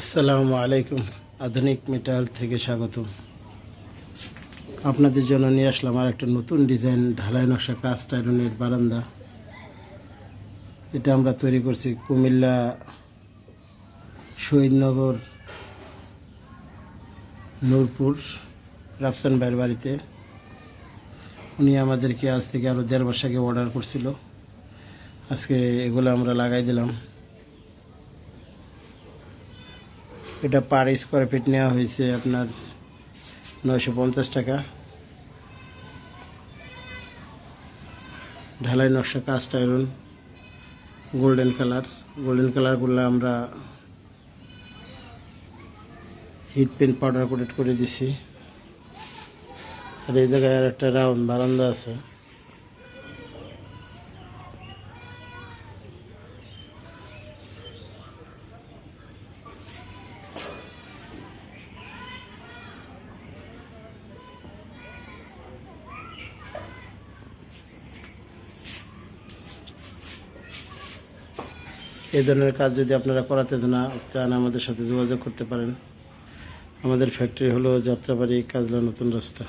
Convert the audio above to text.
আসসালামু আলাইকুম। আধুনিক মেটাল থেকে স্বাগত আপনাদের জন্য নিয়ে আসলাম আর একটা নতুন ডিজাইন ঢালাই নকশা কাস্ট আয়রনের বারান্দা। এটা আমরা তৈরি করছি কুমিল্লা শহীদনগর নূরপুর রাফসান ভাইয়ের বাড়িতে। উনি আমাদেরকে আজ থেকে আরও দেড় মাস আগে অর্ডার করছিল। আজকে এগুলো আমরা লাগাই দিলাম। এটা পার স্কোয়ার ফিট নেওয়া হয়েছে আপনার নয়শো পঞ্চাশ টাকা। ঢালাই নকশা cast iron golden colour golden কালারগুলো আমরা হিট পেন পাউডার কোটেড করে দিছি। আর এই জায়গায় আর একটা রাউন্ড বারান্দা আছে। এই ধরনের কাজ যদি আপনারা করাতে না চান, আমাদের সাথে যোগাযোগ করতে পারেন। আমাদের ফ্যাক্টরি হলো যাত্রাবাড়ি কাজলা নতুন রাস্তা।